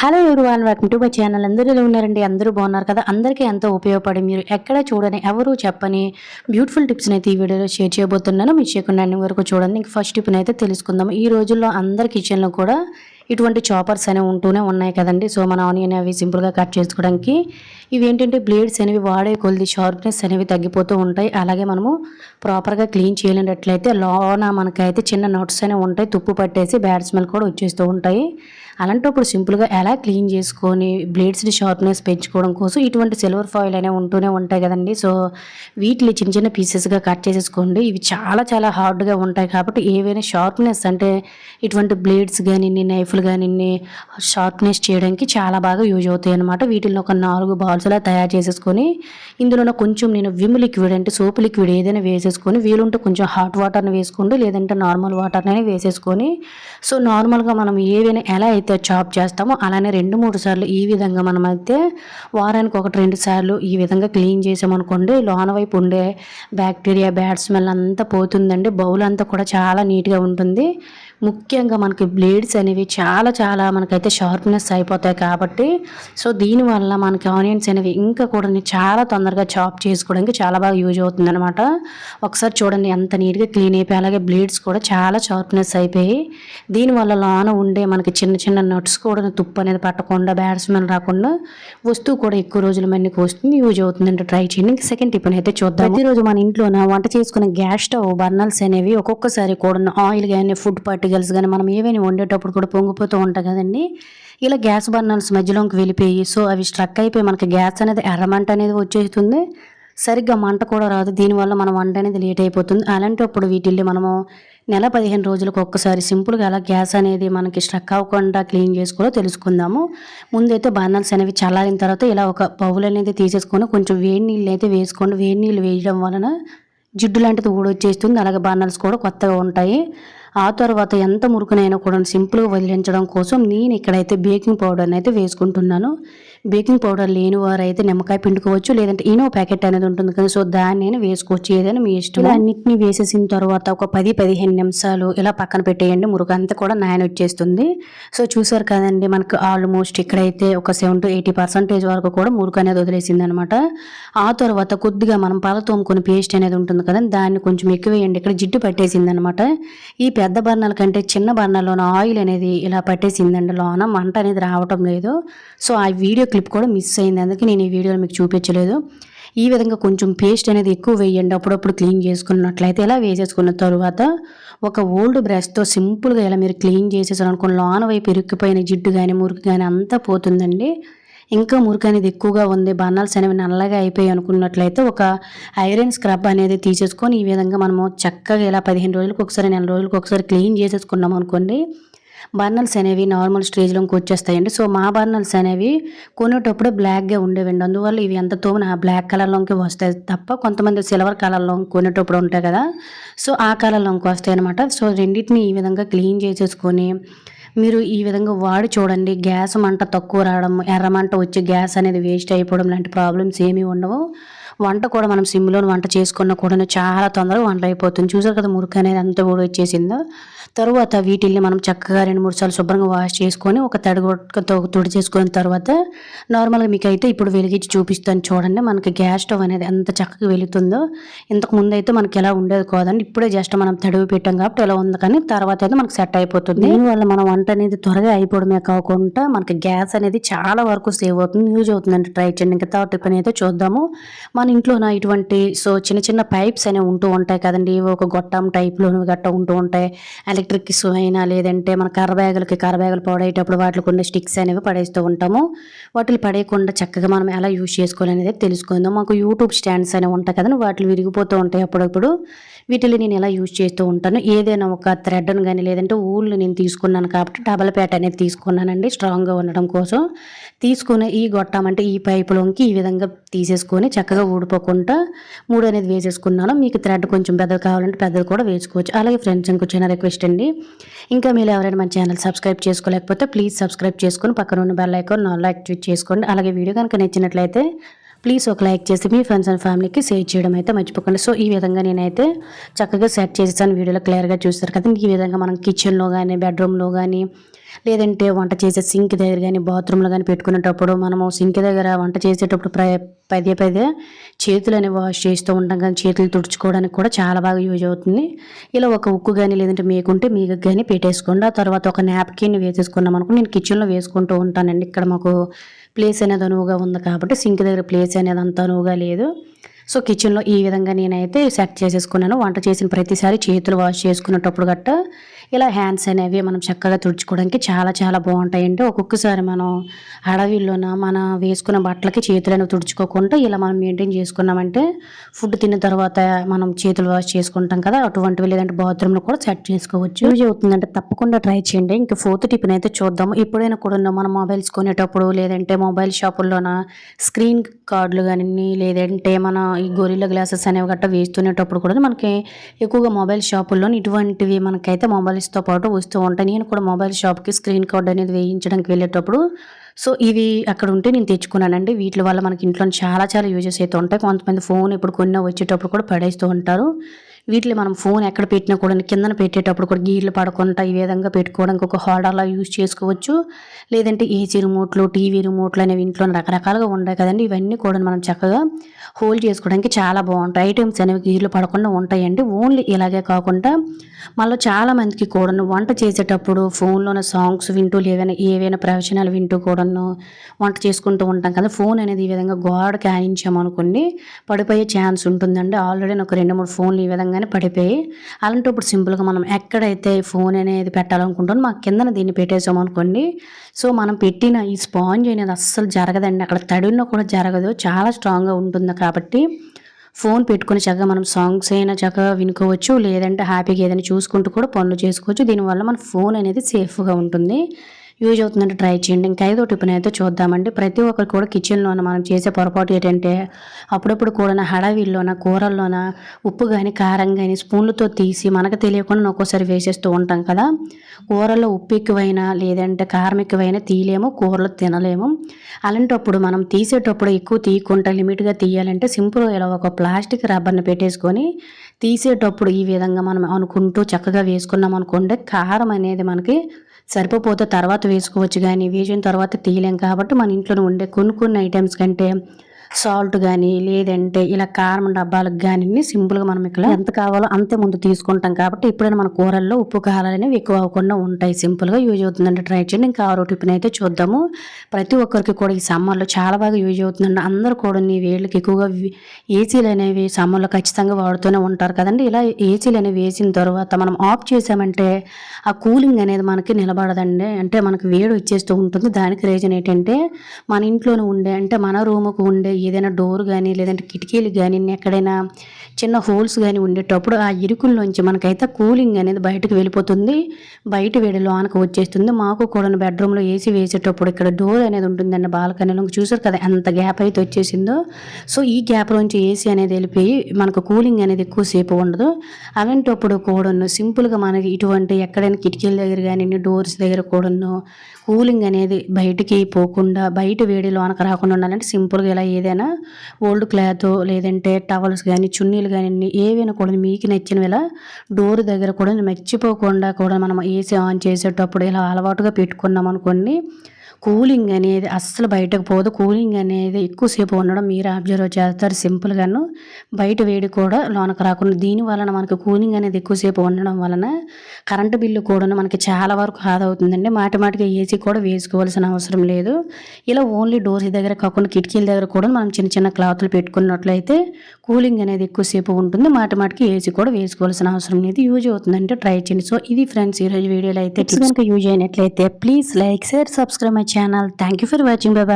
Hello everyone welcome to my channel. అందరూ ఎలా ఉన్నారండి అందరూ బాగున్నారు కదా? అందరికీ ఎంతో ఉపయోగపడి మీరు ఎక్కడ చూడని ఎవరు చెప్పని బ్యూటిఫుల్ టిప్స్ని అయితే ఈ వీడియోలో షేర్ చేయబోతున్నాను. మీరు చేయకుండా అన్ని వరకు చూడండి. ఇంక ఫస్ట్ టిప్ని అయితే తెలుసుకుందాం. ఈ రోజుల్లో అందరి కిచెన్లో కూడా ఇటువంటి చాపర్స్ అనేవి ఉంటూనే ఉన్నాయి కదండి. సో మన ఆనియన్ అవి సింపుల్గా కట్ చేసుకోవడానికి ఇవి ఏంటంటే బ్లేడ్స్ అనేవి వాడే కొద్ది షార్ప్నెస్ అనేవి తగ్గిపోతూ ఉంటాయి. అలాగే మనము ప్రాపర్గా క్లీన్ చేయలేనట్లయితే లోన మనకైతే చిన్న నట్స్ అనేవి ఉంటాయి. తుప్పు పట్టేసి బ్యాడ్ స్మెల్ కూడా వచ్చేస్తూ ఉంటాయి. అలాంటప్పుడు సింపుల్గా ఎలా క్లీన్ చేసుకొని బ్లేడ్స్ని షార్ప్నెస్ పెంచుకోవడం కోసం ఇటువంటి సిల్వర్ ఫాయిల్ అనేవి ఉంటూనే ఉంటాయి కదండి. సో వీటిని చిన్న చిన్న పీసెస్గా కట్ చేసేసుకోండి. ఇవి చాలా చాలా హార్డ్గా ఉంటాయి కాబట్టి ఏవైనా షార్ప్నెస్ అంటే ఇటువంటి బ్లేడ్స్ కానీ నైఫ్లు కానీ షార్ప్నెస్ చేయడానికి చాలా బాగా యూజ్ అవుతాయి అనమాట వీటిల్లో ఒక నాలుగు బాల్స్లా తయారు చేసేసుకొని ఇందులో కొంచెం నేను విమ్ లిక్విడ్ అంటే సోప్ లిక్విడ్ ఏదైనా వేసేసుకొని వీలుంటే కొంచెం హాట్ వాటర్ని వేసుకోండి. లేదంటే నార్మల్ వాటర్ని వేసేసుకొని సో నార్మల్గా మనం ఏవైనా ఎలా అయితే చాప్ చేస్తామో అలానే రెండు మూడు సార్లు ఈ విధంగా మనమైతే వారానికి ఒకటి రెండు సార్లు ఈ విధంగా క్లీన్ చేసామనుకోండి లోన వైపు ఉండే బ్యాక్టీరియా బ్యాడ్ స్మెల్ అంతా పోతుందండి. బౌల్ అంతా కూడా చాలా నీట్గా ఉంటుంది. ముఖ్యంగా మనకి బ్లేడ్స్ అనేవి చాలా చాలా మనకైతే షార్ప్నెస్ అయిపోతాయి కాబట్టి సో దీనివల్ల మనకి ఆనియన్స్ అనేవి ఇంకా కూడా చాలా తొందరగా చాప్ చేసుకోవడానికి చాలా బాగా యూజ్ అవుతుంది అనమాట ఒకసారి చూడండి ఎంత నీట్గా క్లీన్ అయిపోయి అలాగే బ్లేడ్స్ కూడా చాలా షార్ప్నెస్ అయిపోయి దీనివల్ల లోన ఉండే మనకి చిన్న చిన్న నట్స్ కూడా తుప్పు అనేది పట్టకుండా బ్యాడ్ స్మెల్ రాకుండా వస్తువు కూడా ఎక్కువ రోజులు మనకి వస్తుంది యూజ్ అవుతుందంటే ట్రై చేయండి. ఇంకా సెకండ్ టిఫిన్ అయితే చూద్దాం ప్రతిరోజు మన ఇంట్లోన వంట చేసుకునే గ్యాస్ స్టవ్ బర్నల్స్ అనేవి ఒక్కొక్కసారి కూడా ఆయిల్ కానీ ఫుడ్ పార్టికల్స్ కానీ మనం ఏవైనా వండేటప్పుడు కూడా పొంగిపోతూ ఉంటాయి కదండి. ఇలా గ్యాస్ బర్నర్స్ మధ్యలోకి వెళ్ళిపోయి సో అవి స్ట్రక్ అయిపోయి మనకి గ్యాస్ అనేది ఎర్రమంట అనేది వచ్చేస్తుంది. సరిగ్గా మంట కూడా రాదు దీనివల్ల మన వంట అనేది లేట్ అయిపోతుంది. అలాంటప్పుడు వీటిల్ని మనము నెల పదిహేను రోజులకు ఒక్కసారి సింపుల్గా అలా గ్యాస్ అనేది మనకి స్ట్రక్ అవ్వకుండా క్లీన్ చేసుకోవాలో తెలుసుకుందాము. ముందైతే బర్నర్స్ అనేవి చల్లారిన తర్వాత ఇలా ఒక బౌల్ అనేది తీసేసుకొని కొంచెం వేడి నీళ్ళు అయితే వేసుకోండి. వేడి నీళ్ళు వేయడం వలన జిడ్డు లాంటిది ఊడొచ్చేస్తుంది. అలాగే బాణాల్స్ కూడా కొత్తగా ఉంటాయి. ఆ తర్వాత ఎంత మురుకునైనా కూడా సింపుల్గా వదిలించడం కోసం నేను ఇక్కడైతే బేకింగ్ పౌడర్ని అయితే వేసుకుంటున్నాను. బేకింగ్ పౌడర్ లేని వారైతే అయితే నిమ్మకాయ పిండుకోవచ్చు లేదంటే ఈనో ప్యాకెట్ అనేది ఉంటుంది కదా సో దాన్ని నేను వేసుకోవచ్చు ఏదైనా మీ ఇష్టం అన్నింటినీ అన్నిటిని వేసేసిన తర్వాత ఒక పది పదిహేను నిమిషాలు ఇలా పక్కన పెట్టేయండి మురుగంతా కూడా నాయన వచ్చేస్తుంది సో చూసారు కదండి మనకు ఆల్మోస్ట్ ఇక్కడైతే ఒక సెవెన్ టు ఎయిటీ పర్సెంటేజ్ వరకు కూడా మురుకు అనేది వదిలేసింది అనమాట ఆ తర్వాత కొద్దిగా మనం పాల తోముకొని పేస్ట్ అనేది ఉంటుంది కదా దాన్ని కొంచెం ఎక్కువ వేయండి. ఇక్కడ జిడ్డు పట్టేసింది అనమాట ఈ పెద్ద బర్ణాల కంటే చిన్న బర్ణాల్లోన ఆయిల్ అనేది ఇలా పట్టేసిందండి లోన మంట అనేది రావటం లేదు. సో ఆ వీడియో క్లిప్ కూడా మిస్ అయింది. అందుకే నేను ఈ వీడియోలో మీకు చూపించలేదు. ఈ విధంగా కొంచెం పేస్ట్ అనేది ఎక్కువ వేయండి. అప్పుడప్పుడు క్లీన్ చేసుకున్నట్లయితే ఇలా వేసేసుకున్న తర్వాత ఒక ఓల్డ్ బ్రష్తో సింపుల్గా ఇలా మీరు క్లీన్ చేసేసారు అనుకోండి లోన వైపు ఇరుక్కుపోయిన జిడ్డు కానీ మురికి కానీ అంతా పోతుందండి. ఇంకా మురికి అనేది ఎక్కువగా ఉంది. బర్నల్స్ అనేవి నల్లగా అయిపోయి అనుకున్నట్లయితే ఒక ఐరన్ స్క్రబ్ అనేది తీసేసుకొని ఈ విధంగా మనము చక్కగా ఇలా పదిహేను రోజులకు ఒకసారి నెల రోజులకు ఒకసారి క్లీన్ చేసేసుకున్నాం అనుకోండి బర్నల్స్ అనేవి నార్మల్ స్టేజ్లోకి వచ్చేస్తాయండి. సో మా బర్నల్స్ అనేవి కొనేటప్పుడు బ్లాక్గా ఉండేవండి. అందువల్ల ఇవి ఎంత తోమిన బ్లాక్ కలర్లోకి వస్తాయి తప్ప కొంతమంది సిల్వర్ కలర్లో కొనేటప్పుడు ఉంటాయి కదా. సో ఆ కలర్లోకి వస్తాయి అనమాట సో రెండింటిని ఈ విధంగా క్లీన్ చేసేసుకొని మీరు ఈ విధంగా వాడి చూడండి. గ్యాస్ మంట తక్కువ రావడం ఎర్రమంట వచ్చి గ్యాస్ అనేది వేస్ట్ అయిపోవడం లాంటి ప్రాబ్లమ్స్ ఏమీ ఉండవు. వంట కూడా మనం సిమ్లో వంట చేసుకున్న కూడా చాలా తొందరగా వంట అయిపోతుంది చూసారు కదా మురికి అనేది అంత కూడా వచ్చేసిందో. తర్వాత వీటిల్ని మనం చక్కగా రెండు మూడు సార్లు శుభ్రంగా వాష్ చేసుకొని ఒక తడిగొట్టతో తుడి చేసుకున్న తర్వాత నార్మల్గా మీకు అయితే ఇప్పుడు వెలిగించి చూపిస్తాను చూడండి. మనకి గ్యాస్ స్టవ్ అనేది ఎంత చక్కగా వెలుగుతుందో. ఇంతకు ముందు అయితే మనకి ఎలా ఉండేది కాదండి. ఇప్పుడే జస్ట్ మనం తడివి పెట్టాం కాబట్టి ఎలా ఉంది కానీ తర్వాత అయితే మనకు సెట్ అయిపోతుంది. దీనివల్ల మన వంట అనేది త్వరగా అయిపోవడమే కాకుండా మనకి గ్యాస్ అనేది చాలా వరకు సేవ్ అవుతుంది యూజ్ అవుతుందండి. ట్రై చేయండి. ఇంకా థర్డ్ టిప్ అయితే చూద్దాము. మన ఇంట్లోన ఇటువంటి? సో చిన్న చిన్న పైప్స్ అనేవి ఉంటూ ఉంటాయి కదండి. ఒక గొట్టం టైప్లో గట్ట ఉంటూ ఉంటాయి. ఎలక్ట్రిక్ అయినా లేదంటే మన కర్ర బ్యాగులకి కర్ర బ్యాగులు పడేటప్పుడు వాటికి ఉండే స్టిక్స్ అనేవి పడేస్తూ ఉంటాము. వాటిని పడేయకుండా చక్కగా మనం ఎలా యూజ్ చేసుకోవాలి అనేది తెలుసుకుందాం. మాకు యూట్యూబ్ స్టాండ్స్ అనేవి ఉంటాయి కదండి. వాటిని విరిగిపోతూ ఉంటాయి అప్పుడప్పుడు. వీటిని నేను ఎలా యూజ్ చేస్తూ ఉంటాను. ఏదైనా ఒక థ్రెడ్ను కానీ లేదంటే ఊళ్ళు నేను తీసుకున్నాను కాబట్టి డబల్ ప్యాట్ అనేది తీసుకున్నానండి స్ట్రాంగ్గా ఉండడం కోసం. తీసుకునే ఈ గొట్టం అంటే ఈ పైపులోకి ఈ విధంగా తీసేసుకొని చక్కగా ఊడిపోకుండా మూడు అనేది వేసేసుకున్నాను. మీకు థ్రెడ్ కొంచెం పెద్దది కావాలంటే పెద్దది కూడా వేసుకోవచ్చు. అలాగే ఫ్రెండ్స్ ఇంకో చిన్న రిక్వెస్ట్ అండి. ఇంకా మీరు ఎవరైనా మన ఛానల్ సబ్స్క్రైబ్ చేసుకోలేకపోతే ప్లీజ్ సబ్స్క్రైబ్ చేసుకొని పక్కన ఉన్న బెల్ ఐకాన్ నాలుగు యాక్టివేట్ చేసుకోండి. అలాగే వీడియో కనుక నచ్చినట్లయితే ప్లీజ్ ఒక లైక్ చేసి మీ ఫ్రెండ్స్ అండ్ ఫ్యామిలీకి షేర్ చేయడం అయితే మర్చిపోకండి. సో ఈ విధంగా నేనైతే చక్కగా సెట్ చేసేసాను వీడియోలో క్లియర్గా చూస్తారు కదా ఈ విధంగా మనం కిచెన్లో కానీ బెడ్రూమ్లో కానీ లేదంటే వంట చేసే సింక్ దగ్గర కానీ బాత్రూంలో కానీ పెట్టుకునేటప్పుడు మనము సింక్ దగ్గర వంట చేసేటప్పుడు ప్ర పదే పదే చేతులు అనేవి వాష్ చేస్తూ ఉంటాం కానీ చేతులు తుడుచుకోవడానికి కూడా చాలా బాగా యూజ్ అవుతుంది. ఇలా ఒక ఉక్కు కానీ లేదంటే మీకుంటే మీకు కానీ పెట్టేసుకోండి. ఆ తర్వాత ఒక నాప్కిన్ వేసేసుకున్నాం అనుకో నేను కిచెన్లో వేసుకుంటూ ఉంటానండి. ఇక్కడ మాకు ప్లేస్ అనేది అనువుగా ఉంది కాబట్టి సింక్ దగ్గర ప్లేస్ అనేది అంత అనువుగా లేదు. సో కిచెన్లో ఈ విధంగా నేనైతే సెట్ చేసేసుకున్నాను. వంట చేసిన ప్రతిసారి చేతులు వాష్ చేసుకునేటప్పుడు గట్ట ఇలా హ్యాండ్స్ అనేవి మనం చక్కగా తుడుచుకోవడానికి చాలా చాలా బాగుంటాయండి. ఒక్కొక్కసారి మనం అడవిలోన మన వేసుకున్న బట్టలకి చేతులను తుడుచుకోకుండా ఇలా మనం మెయింటైన్ చేసుకున్నామంటే ఫుడ్ తిన్న తర్వాత మనం చేతులు వాష్ చేసుకుంటాం కదా అటువంటివి లేదంటే బాత్రూమ్లో కూడా సెట్ చేసుకోవచ్చు. యూజ్ అవుతుందంటే తప్పకుండా ట్రై చేయండి. ఇంకా ఫోర్త్ టిఫిన్ అయితే చూద్దాము. ఎప్పుడైనా కూడా మనం మొబైల్స్ కొనేటప్పుడు లేదంటే మొబైల్ షాపుల్లోన స్క్రీన్ కార్డులు కానీ లేదంటే మన ఈ గొరిల్ల గ్లాసెస్ అనేవి గట్రా వేస్తునేటప్పుడు కూడా మనకి ఎక్కువగా మొబైల్ షాపుల్లో ఇటువంటివి మనకైతే మొబైల్ మొబైల్స్తో పాటు వస్తూ ఉంటాయి. నేను కూడా మొబైల్ షాప్కి స్క్రీన్ కార్డ్ అనేది వేయించడానికి వెళ్ళేటప్పుడు సో ఇవి అక్కడ ఉంటే నేను తెచ్చుకున్నానండి. వీటి వల్ల మనకి ఇంట్లో చాలా చాలా యూజెస్ అయితే ఉంటాయి. కొంతమంది ఫోన్ ఇప్పుడు కొన్ని వచ్చేటప్పుడు కూడా పడేస్తూ ఉంటారు. వీటిలో మనం ఫోన్ ఎక్కడ పెట్టినా కూడా కిందన పెట్టేటప్పుడు కూడా గీర్లు పడకుండా ఈ విధంగా పెట్టుకోవడానికి ఒక హోల్డర్లా యూజ్ చేసుకోవచ్చు. లేదంటే ఏసీ రిమోట్లు టీవీ రిమోట్లు అనేవి ఇంట్లో రకరకాలుగా ఉంటాయి కదండి. ఇవన్నీ కూడా మనం చక్కగా హోల్డ్ చేసుకోవడానికి చాలా బాగుంటాయి. ఐటమ్స్ అనేవి గీర్లు పడకుండా ఉంటాయండి. ఓన్లీ ఇలాగే కాకుండా మళ్ళీ చాలా మందికి కూడాను వంట చేసేటప్పుడు ఫోన్లోనే సాంగ్స్ వింటూ లేవైనా ఏవైనా ప్రవచనాలు వింటూ కూడాను వంట చేసుకుంటూ ఉంటాం కదా. ఫోన్ అనేది ఈ విధంగా గోడకి ఆనించామనుకోండి పడిపోయే ఛాన్స్ ఉంటుందండి. ఆల్రెడీ నాకు రెండు మూడు ఫోన్లు ఈ విధంగా విధంగానే పడిపోయి అలాంటప్పుడు సింపుల్గా మనం ఎక్కడైతే ఫోన్ అనేది పెట్టాలనుకుంటామో మా కిందన దీన్ని పెట్టేసామనుకోండి సో మనం పెట్టిన ఈ స్పాంజ్ అనేది అస్సలు జరగదండి. అక్కడ తడిన కూడా జరగదు. చాలా స్ట్రాంగ్గా ఉంటుంది కాబట్టి ఫోన్ పెట్టుకుని చక్కగా మనం సాంగ్స్ అయినా చక్కగా వినుకోవచ్చు. లేదంటే హ్యాపీగా ఏదైనా చూసుకుంటూ కూడా పనులు చేసుకోవచ్చు. దీనివల్ల మన ఫోన్ అనేది సేఫ్గా ఉంటుంది. యూజ్ అవుతుందంటే ట్రై చేయండి. ఇంకా ఐదో టిఫిన్ అయితే చూద్దామండి. ప్రతి ఒక్కరు కూడా కిచెన్లోన మనం చేసే పొరపాటు ఏంటంటే అప్పుడప్పుడు కూడా హడావిల్లోన కూరల్లోన ఉప్పు కానీ కారం కానీ స్పూన్లతో తీసి మనకు తెలియకుండా ఒక్కోసారి వేసేస్తూ ఉంటాం కదా. కూరల్లో ఉప్పు ఎక్కువైనా లేదంటే కారం ఎక్కువైనా తీయలేము కూరలు తినలేము. అలాంటప్పుడు మనం తీసేటప్పుడు ఎక్కువ తీయకుండా లిమిట్గా తీయాలంటే సింపుల్ ఇలా ఒక ప్లాస్టిక్ రబ్బర్ని పెట్టేసుకొని తీసేటప్పుడు ఈ విధంగా మనం అనుకుంటూ చక్కగా వేసుకున్నాం అనుకోండి కారం అనేది మనకి సరిపోతే తర్వాత వేసుకోవచ్చు కానీ వేసిన తర్వాత తీయలేం. కాబట్టి మన ఇంట్లో ఉండే కొన్ని కొన్ని ఐటమ్స్ కంటే సాల్ట్ కానీ లేదంటే ఇలా కారం డబ్బాలకు కానీ సింపుల్గా మనం ఇక్కడ ఎంత కావాలో అంతే ముందు తీసుకుంటాం కాబట్టి ఎప్పుడైనా మన కూరల్లో ఉప్పు కారాలు అనేవి ఎక్కువ అవ్వకుండా ఉంటాయి. సింపుల్గా యూజ్ అవుతుందండి. ట్రై చేయండి. ఇంకా ఆరో టిఫిన్ అయితే చూద్దాము. ప్రతి ఒక్కరికి కూడా ఈ సమ్మర్లో చాలా బాగా యూజ్ అవుతుందండి. అందరూ కూడా ఈ వేళ్ళకి ఎక్కువగా ఏసీలు అనేవి సమ్మర్లో ఖచ్చితంగా వాడుతూనే ఉంటారు కదండి. ఇలా ఏసీలు అనేవి వేసిన తర్వాత మనం ఆఫ్ చేసామంటే ఆ కూలింగ్ అనేది మనకి నిలబడదండి. అంటే మనకి వేడి వచ్చేస్తూ ఉంటుంది. దానికి రీజన్ ఏంటంటే మన ఇంట్లోనే ఉండే అంటే మన రూముకు ఉండే ఏదైనా డోర్ కానీ లేదంటే కిటికీలు కానీ ఎక్కడైనా చిన్న హోల్స్ కానీ ఉండేటప్పుడు ఆ ఇరుకుల్లోంచి మనకైతే కూలింగ్ అనేది బయటకు వెళ్ళిపోతుంది. బయట వేడి లోనకు వచ్చేస్తుంది. మాకు కూడా బెడ్రూమ్లో ఏసీ వేసేటప్పుడు ఇక్కడ డోర్ అనేది ఉంటుందండి బాల్కనీలో. చూసారు కదా ఎంత గ్యాప్ అయితే వచ్చేసిందో. సో ఈ గ్యాప్లోంచి ఏసీ అనేది వెళ్ళిపోయి మనకు కూలింగ్ అనేది ఎక్కువసేపు ఉండదు. అలాంటప్పుడు కూడాను సింపుల్గా మనకి ఇటువంటి ఎక్కడైనా కిటికీల దగ్గర కానీ డోర్స్ దగ్గర కూడాను కూలింగ్ అనేది బయటికి పోకుండా బయట వేడి లోనకు రాకుండా ఉండాలంటే సింపుల్గా ఇలా ఏదైనా ఓల్డ్ క్లాత్ లేదంటే టవల్స్ కానీ చున్నీలు కానీ ఏవైనా కూడా మీకు నచ్చినవి ఇలా డోర్ దగ్గర కూడా మర్చిపోకుండా కూడా మనం ఏసీ ఆన్ చేసేటప్పుడు ఇలా అలవాటుగా పెట్టుకున్నాం అనుకోండి కూలింగ్ అనేది అస్సలు బయటకు పోదు. కూలింగ్ అనేది ఎక్కువసేపు ఉండడం మీరు అబ్జర్వ్ చేస్తారు సింపుల్గాను. బయట వేడి కూడా లోనకు రాకుండా దీని వలన మనకి కూలింగ్ అనేది ఎక్కువసేపు ఉండడం వలన కరెంటు బిల్లు కూడా మనకి చాలా వరకు ఆదా అవుతుందండి మాటి మాటిగా ఏసీ కూడా వేసుకోవాల్సిన అవసరం లేదు. ఇలా ఓన్లీ డోర్స్ దగ్గర కాకుండా కిటికీల దగ్గర కూడా మనం చిన్న చిన్న క్లాత్లు పెట్టుకున్నట్లయితే కూలింగ్ అనేది ఎక్కువసేపు ఉంటుంది. మాటి మాటికి ఏసీ కూడా వేసుకోవాల్సిన అవసరం లేదు. యూజ్ అవుతుందంటే ట్రై చేయండి. సో ఇది ఫ్రెండ్స్ ఈరోజు వీడియోలో అయితే యూజ్ అయినట్లయితే please like share subscribe. My channel thank you for watching bye